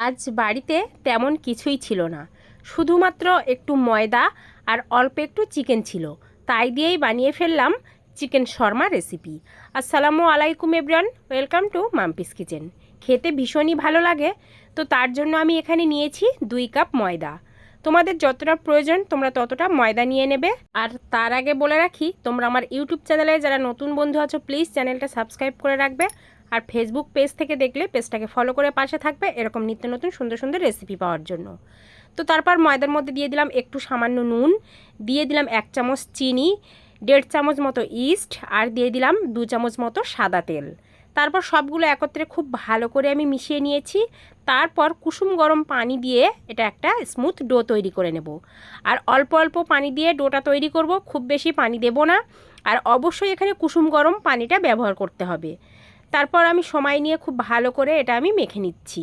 আজ বাড়িতে তেমন কিছুই ছিল না। শুধুমাত্র একটু ময়দা আর অল্প একটু চিকেন ছিল। তাই দিয়েই বানিয়ে ফেললাম চিকেন শর্মা রেসিপি। আসসালামু আলাইকুম, everyone. Welcome to Mampi's kitchen. খেতে ভীষণই ভালো লাগে, তো তার জন্য আমি এখানে নিয়েছি দুই কাপ ময়দা। তোমাদের যতটা প্রয়োজন, তোমরা ততটা ময়দা নিয়ে নেবে। আর তার আগে বলে রাখি, তোমরা আমার ইউটিউব চ্যানেলে যারা নতুন বন্ধু আছো, প্লিজ চ্যানেলটা সাবস্ক্রাইব করে রাখবে। আর ফেসবুক পেজ থেকে দেখলে পেজটাকে ফলো করে পাশে থাকবে এরকম নিত্য নতুন সুন্দর সুন্দর রেসিপি পাওয়ার জন্য। তো তারপর ময়দার মধ্যে দিয়ে দিলাম একটু সামান্য নুন, দিয়ে দিলাম এক চামচ চিনি, দেড় চামচ মতো ইস্ট আর দিয়ে দিলাম দু চামচ মতো সাদা তেল। তারপর সবগুলো একত্রে খুব ভালো করে আমি মিশিয়ে নিয়েছি। তারপর কুসুম গরম পানি দিয়ে এটা একটা স্মুথ ডো তৈরি করে নেব। আর অল্প অল্প পানি দিয়ে ডোটা তৈরি করব, খুব বেশি পানি দেব না। আর অবশ্যই এখানে কুসুম গরম পানিটা ব্যবহার করতে হবে। তারপর আমি সময় নিয়ে খুব ভালো করে এটা আমি মেখে নিচ্ছি।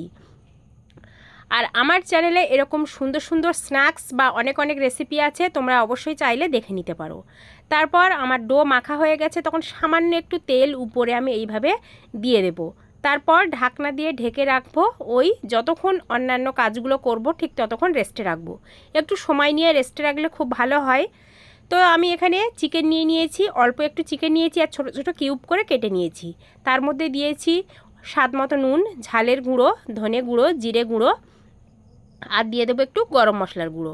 আর আমার চ্যানেলে এরকম সুন্দর সুন্দর স্ন্যাক্স বা অনেক অনেক রেসিপি আছে, তোমরা অবশ্যই চাইলে দেখে নিতে পারো। তারপর আমার ডো মাখা হয়ে গেছে, তখন সামান্য একটু তেল উপরে আমি এইভাবে দিয়ে দেব। তারপর ঢাকনা দিয়ে ঢেকে রাখব, ওই যতক্ষণ অন্যান্য কাজগুলো করব, ঠিক ততক্ষণ রেস্টে রাখব। একটু সময় নিয়ে রেস্টে রাখলে খুব ভালো হয়। তো আমি এখানে চিকেন নিয়ে নিয়েছি, অল্প একটু চিকেন নিয়েছি আর ছোটো ছোটো কিউব করে কেটে নিয়েছি। তার মধ্যে দিয়েছি স্বাদ মতো নুন, ঝালের গুঁড়ো, ধনে গুঁড়ো, জিরে গুঁড়ো আর দিয়ে দেবো একটু গরম মশলার গুঁড়ো।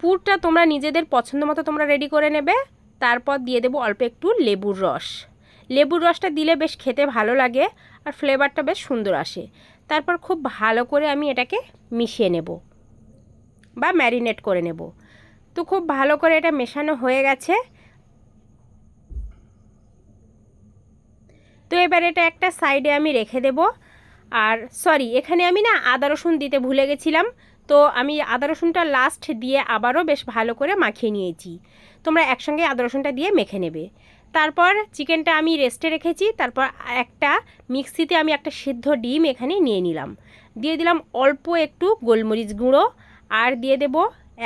পুরটা তোমরা নিজেদের পছন্দ মতো তোমরা রেডি করে নেবে। তারপর দিয়ে দেবো অল্প একটু লেবুর রস। লেবুর রসটা দিলে বেশ খেতে ভালো লাগে আর ফ্লেভারটা বেশ সুন্দর আসে। তারপর খুব ভালো করে আমি এটাকে মিশিয়ে নেব বা ম্যারিনেট করে নেব। তো খুব ভালো করে এটা মেশানো হয়ে গেছে। তো এবার এটা একটা সাইডে আমি রেখে দেব। আর সরি, এখানে আমি না আদা রসুন দিতে ভুলে গেছিলাম। তো আমি আদা রসুনটা লাস্ট দিয়ে আবারও বেশ ভালো করে মাখিয়ে নিয়েছি। তোমরা একসঙ্গে আদা রসুনটা দিয়ে মেখে নেবে। তারপর চিকেনটা আমি রেস্টে রেখেছি। তারপর একটা মিক্সিতে আমি একটা সিদ্ধ ডিম এখানে নিয়ে নিলাম। দিয়ে দিলাম অল্প একটু গোলমরিচ গুঁড়ো। আর দিয়ে দেব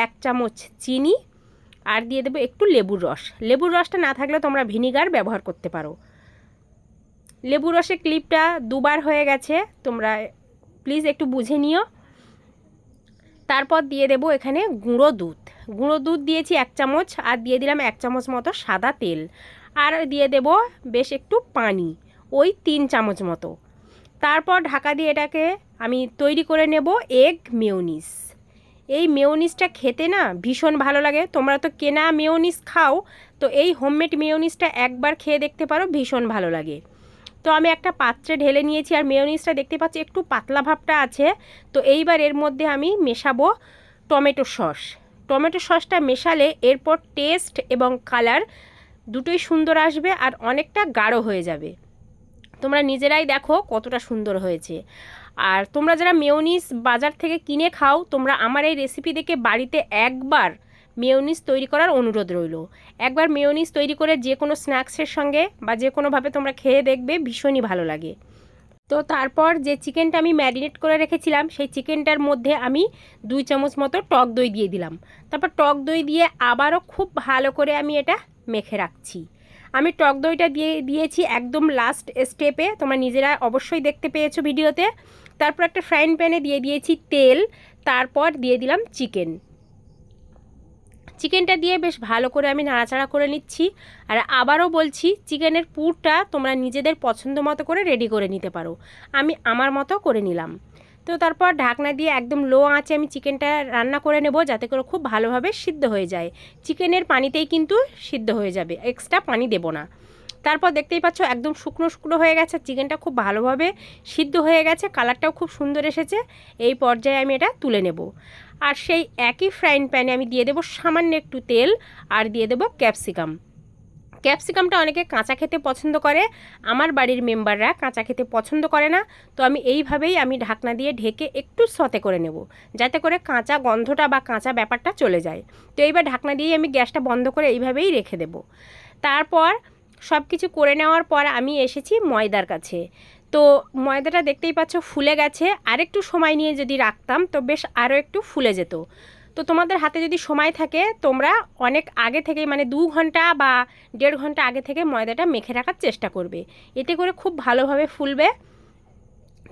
এক চামচ চিনি, আর দিয়ে দেবো একটু লেবুর রস। লেবুর রসটা না থাকলে তোমরা ভিনিগার ব্যবহার করতে পারো। লেবু রসের ক্লিপটা দুবার হয়ে গেছে, তোমরা প্লিজ একটু বুঝে নিও। তারপর দিয়ে দেব এখানে গুঁড়ো দুধ। গুঁড়ো দুধ দিয়েছি এক চামচ, আর দিয়ে দিলাম এক চামচ মতো সাদা তেল। আর দিয়ে দেব বেশ একটু পানি, ওই তিন চামচ মতো। তারপর ঢাকা দিয়ে এটাকে আমি তৈরি করে নেব এগ মেউনিস এই মেয়োনিসটা খেতে না ভীষণ ভালো লাগে। তোমরা তো কেনা মেয়োনিস খাও, তো এই হোমমেড মেয়োনিসটা একবার খেয়ে দেখতে পারো, ভীষণ ভালো লাগে। তো আমি একটা পাত্রে ঢেলে নিয়েছি আর মেয়োনিসটা দেখতে পাচ্ছি একটু পাতলা ভাবটা আছে। তো এইবার এর মধ্যে আমি মেশাবো টমেটো সস। টমেটো সসটা মেশালে এরপর টেস্ট এবং কালার দুটোই সুন্দর আসবে আর অনেকটা গাঢ় হয়ে যাবে। তোমরা নিজেরাই দেখো কতটা সুন্দর হয়েছে। আর তোমরা যারা মেয়োনিস বাজার থেকে কিনে খাও, তোমরা আমার এই রেসিপি দেখে বাড়িতে একবার মেয়োনিস তৈরি করার অনুরোধ রইল। একবার মেয়োনিস তৈরি করে যে কোনো স্ন্যাক্সের সঙ্গে বা যে কোনোভাবে তোমরা খেয়ে দেখবে ভীষণই ভালো লাগে। তো তারপর যে চিকেনটা আমি ম্যারিনেট করে রেখেছিলাম, সেই চিকেনটার মধ্যে আমি দুই চামচ মতো টক দই দিয়ে দিলাম। তারপর টক দই দিয়ে আবারও খুব ভালো করে আমি এটা মেখে রাখছি। আমি টক দইটা দিয়ে দিয়েছি একদম লাস্ট স্টেপে তোমরা নিজেরা অবশ্যই দেখতে পেয়েছ ভিডিওতে। তারপর একটা ফ্রাইং প্যানে দিয়ে দিয়েছি তেল, তারপর দিয়ে দিলাম চিকেন চিকেনটা দিয়ে বেশ ভালো করে আমি নাড়াচাড়া করে নিচ্ছি, আর আবারও বলছি চিকেনের পুরটা তোমরা নিজেদের পছন্দ মতো করে রেডি করে নিতে পারো। আমি আমার মতো করে নিলাম। তো তারপর ঢাকনা দিয়ে একদম লো আঁচে আমি চিকেনটা রান্না করে নেব, যাতে করে খুব ভালোভাবে সিদ্ধ হয়ে যায়। চিকেনের পানিতেই কিন্তু সিদ্ধ হয়ে যাবে এক্সট্রা পানি দেব না। তারপর দেখতেই পাচ্ছ একদম শুকনো শুকনো হয়ে গেছে, চিকেনটা খুব ভালোভাবে সিদ্ধ হয়ে গেছে, কালারটাও খুব সুন্দর এসেছে। এই পর্যায়ে আমি এটা তুলে নেব। আর সেই একই ফ্রাইং প্যানে আমি দিয়ে দেবো সামান্য একটু তেল আর দিয়ে দেবো ক্যাপসিকাম ক্যাপসিকামটা অনেকে কাঁচা খেতে পছন্দ করে, আমার বাড়ির মেম্বাররা কাঁচা খেতে পছন্দ করে না, তো আমি এইভাবেই আমি ঢাকনা দিয়ে ঢেকে একটু সতে করে নেব, যাতে করে কাঁচা গন্ধটা বা কাঁচা ব্যাপারটা চলে যায়। তো এইবার ঢাকনা দিয়ে আমি গ্যাসটা বন্ধ করে এইভাবেই রেখে দেব। তারপর সব কিছু করে নেওয়ার পর আমি এসেছি ময়দার কাছে। তো ময়দাটা দেখতেই পাচ্ছ ফুলে গেছে। আরেকটু সময় নিয়ে যদি রাখতাম তো বেশ আরও একটু ফুলে যেত। তো তোমাদের হাতে যদি সময় থাকে, তোমরা অনেক আগে থেকেই মানে দু ঘণ্টা বা দেড় ঘণ্টা আগে থেকে ময়দাটা মেখে রাখার চেষ্টা করবে। এতে করে খুব ভালোভাবে ফুলবে।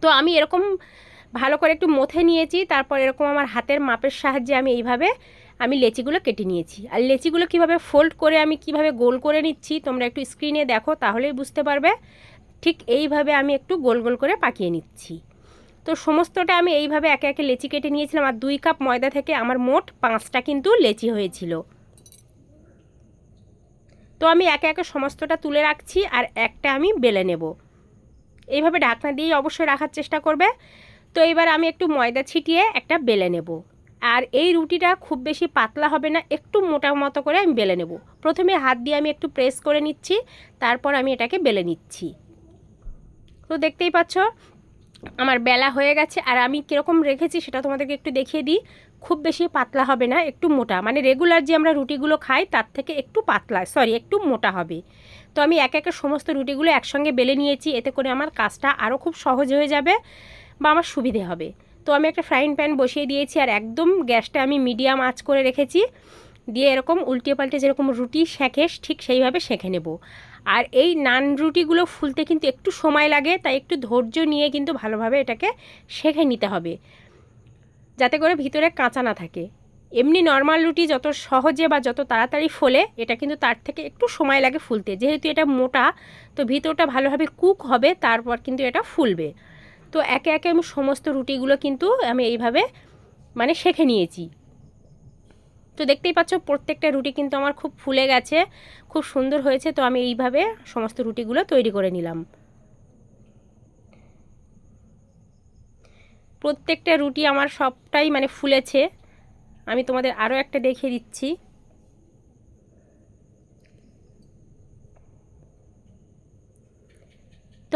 তো আমি এরকম ভালো করে একটু মথে নিয়েছি, তারপর এরকম আমার হাতের মাপের সাহায্যে আমি এইভাবে আমি লেচিগুলো কেটে নিয়েছি। আর লেচিগুলো কীভাবে ফোল্ড করে আমি কীভাবে গোল করে নিচ্ছি, তোমরা একটু স্ক্রিনে দেখো, তাহলেই বুঝতে পারবে। ঠিক এইভাবে আমি একটু গোল গোল করে পাকিয়ে নিচ্ছি। তো সমস্তটা আমি এইভাবে একে একে লেচি কেটে নিয়েছিলাম, আর দুই কাপ ময়দা থেকে আমার মোট পাঁচটা কিন্তু লেচি হয়েছিল। তো আমি একে একে সমস্তটা তুলে রাখছি, আর একটা আমি বেলে নেব। এইভাবে ঢাকনা দিয়েই অবশ্যই রাখার চেষ্টা করবে। তো এবার আমি একটু ময়দা ছিটিয়ে একটা বেলে নেব। আর এই রুটিটা খুব বেশি পাতলা হবে না, একটু মোটা মতো করে আমি বেলে নেব। প্রথমে হাত দিয়ে আমি একটু প্রেস করে নিচ্ছি, তারপর আমি এটাকে বেলে নিচ্ছি। তো দেখতেই পাচ্ছ, আমার বেলা হয়ে গেছে, আর আমি কীরকম রেখেছি সেটা তোমাদেরকে একটু দেখিয়ে দিই। খুব বেশি পাতলা হবে না, একটু মোটা মানে রেগুলার যে আমরা রুটিগুলো খাই তার থেকে একটু পাতলা সরি একটু মোটা হবে। তো আমি এক একে সমস্ত রুটিগুলো একসঙ্গে বেলে নিয়েছি, এতে করে আমার কাজটা আরও খুব সহজ হয়ে যাবে বা আমার সুবিধে হবে। তো আমি একটা ফ্রাইং প্যান বসিয়ে দিয়েছি আর একদম গ্যাসটা আমি মিডিয়াম আঁচ করে রেখেছি। দিয়ে এরকম উল্টে পাল্টে যেরকম রুটি শেখে, ঠিক সেইভাবে শেখে নেব। আর এই নান রুটিগুলো ফুলতে কিন্তু একটু সময় লাগে, তাই একটু ধৈর্য নিয়ে কিন্তু ভালোভাবে এটাকে শেখে নিতে হবে। যাতে করে ভিতরে কাঁচা না থাকে। এমনি নর্মাল রুটি যত সহজে বা যত তাড়াতাড়ি ফোলে, এটা কিন্তু তার থেকে একটু সময় লাগে ফুলতে। যেহেতু এটা মোটা, তো ভিতরটা ভালোভাবে কুক হবে, তারপর কিন্তু এটা ফুলবে। তো একে একে আমি সমস্ত রুটিগুলো কিন্তু আমি এইভাবে মানে শেখে নিয়েছি। তো দেখতেই পাচ্ছ প্রত্যেকটা রুটি কিন্তু আমার খুব ফুলে গেছে, খুব সুন্দর হয়েছে, তো আমি এইভাবে সমস্ত রুটিগুলো তৈরি করে নিলাম। প্রত্যেকটা রুটি আমার সবটাই মানে ফুলেছে। আমি তোমাদের আরও একটা দেখিয়ে দিচ্ছি।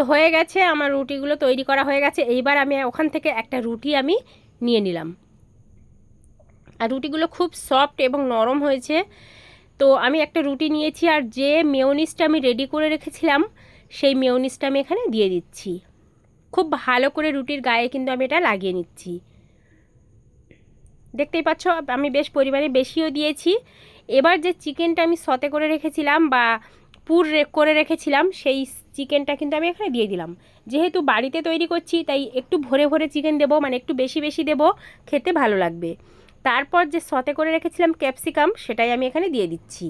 তো হয়ে গেছে, আমার রুটিগুলো তৈরি করা হয়ে গেছে। এইবার আমি ওখান থেকে একটা রুটি আমি নিয়ে নিলাম। আর রুটিগুলো খুব সফট এবং নরম হয়েছে। তো আমি একটা রুটি নিয়েছি আর যে মেয়নিসটা আমি রেডি করে রেখেছিলাম, সেই মেয়নিসটা আমি এখানে দিয়ে দিচ্ছি। খুব ভালো করে রুটির গায়ে কিন্তু আমি এটা লাগিয়ে নিচ্ছি। দেখতেই পাচ্ছ, আমি বেশ পরিমাণে বেশিও দিয়েছি। এবার যে চিকেনটা আমি সতে করে রেখেছিলাম বা পুর করে রেখেছিলাম, সেই চিকেনটা কিন্তু আমি এখানে দিয়ে দিলাম। যেহেতু বাড়িতে তৈরি করছি, তাই একটু ভরে ভরে চিকেন দেবো মানে একটু বেশি বেশি দেবো, খেতে ভালো লাগবে। তারপর যে সতে করে রেখেছিলাম ক্যাপসিকাম, সেটাই আমি এখানে দিয়ে দিচ্ছি।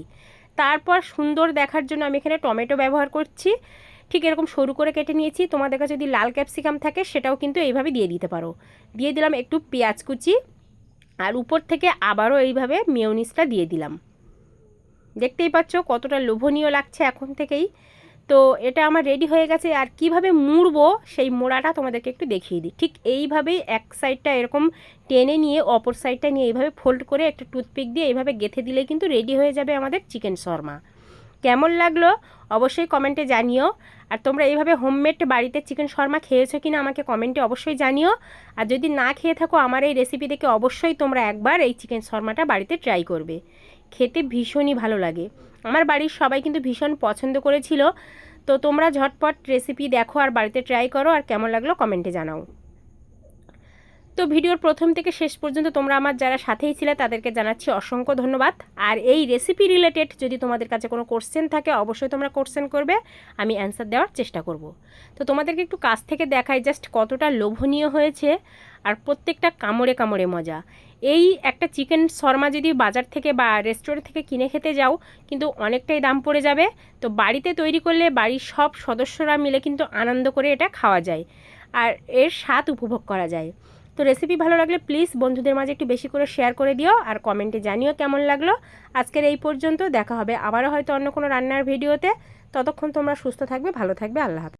তারপর সুন্দর দেখার জন্য আমি এখানে টমেটো ব্যবহার করছি। ঠিক এরকম সরু করে কেটে নিয়েছি। তোমাদের কাছে যদি লাল ক্যাপসিকাম থাকে, সেটাও কিন্তু এইভাবে দিয়ে দিতে পারো। দিয়ে দিলাম একটু পেঁয়াজ কুচি, আর উপর থেকে আবারও এইভাবে মেয়নিসটা দিয়ে দিলাম। দেখতেই পাচ্ছ কতটা লোভনীয় লাগছে এখন থেকেই। তো এটা আমার রেডি হয়ে গেছে আর কীভাবে মুড়বো সেই মোড়াটা তোমাদেরকে একটু দেখিয়ে দিই। ঠিক এইভাবেই এক সাইডটা এরকম টেনে নিয়ে, অপর সাইডটা নিয়ে এইভাবে ফোল্ড করে একটা টুথপিক দিয়ে এইভাবে গেথে দিলে কিন্তু রেডি হয়ে যাবে আমাদের চিকেন শর্মা কেমন লাগল অবশ্যই কমেন্টে জানিও। আর তোমরা এইভাবে হোমমেড বাড়িতে চিকেন শর্মা খেয়েছো কিনা আমাকে কমেন্টে অবশ্যই জানিও। আর যদি না খেয়ে থাকো আমার এই রেসিপি দেখে অবশ্যই তোমরা একবার এই চিকেন শর্মাটা বাড়িতে ট্রাই করবে। খেতে ভীষণই ভালো লাগে। আমার বাড়ির সবাই কিন্তু ভীষণ পছন্দ করেছিল। তো তোমরা ঝটপট রেসিপি দেখো আর বাড়িতে ট্রাই করো আর কেমন লাগল কমেন্টে জানাও। তো ভিডিওর প্রথম থেকে শেষ পর্যন্ত তোমরা আমার যারা সাথেই ছিলে তাদেরকে জানাচ্ছি অসংখ্য ধন্যবাদ। আর এই রেসিপি রিলেটেড যদি তোমাদের কাছে কোনো কোশ্চেন থাকে অবশ্যই তোমরা কোশ্চেন করবে, আমি অ্যান্সার দেওয়ার চেষ্টা করব। তো তোমাদেরকে একটু কাছ থেকে দেখাই জাস্ট কতটা লোভনীয় হয়েছে। আর প্রত্যেকটা কামড়ে কামড়ে মজা। এই একটা চিকেন শর্মা যদি বাজার থেকে বা রেস্টুরেন্ট থেকে কিনে খেতে যাও, কিন্তু অনেকটাই দাম পড়ে যাবে। তো বাড়িতে তৈরি করলে বাড়ির সব সদস্যরা মিলে কিন্তু আনন্দ করে এটা খাওয়া যায় আর এর স্বাদ উপভোগ করা যায়। তো রেসিপি ভালো লাগলে প্লিজ বন্ধুদের মাঝে একটু বেশি করে শেয়ার করে দিও আর কমেন্টে জানিও কেমন লাগল। আজকের এই পর্যন্ত দেখা হবে আবারও হয়তো অন্য কোনো রান্নার ভিডিওতে ততক্ষণ তোমরা সুস্থ থাকবে, ভালো থাকবে, আল্লাহ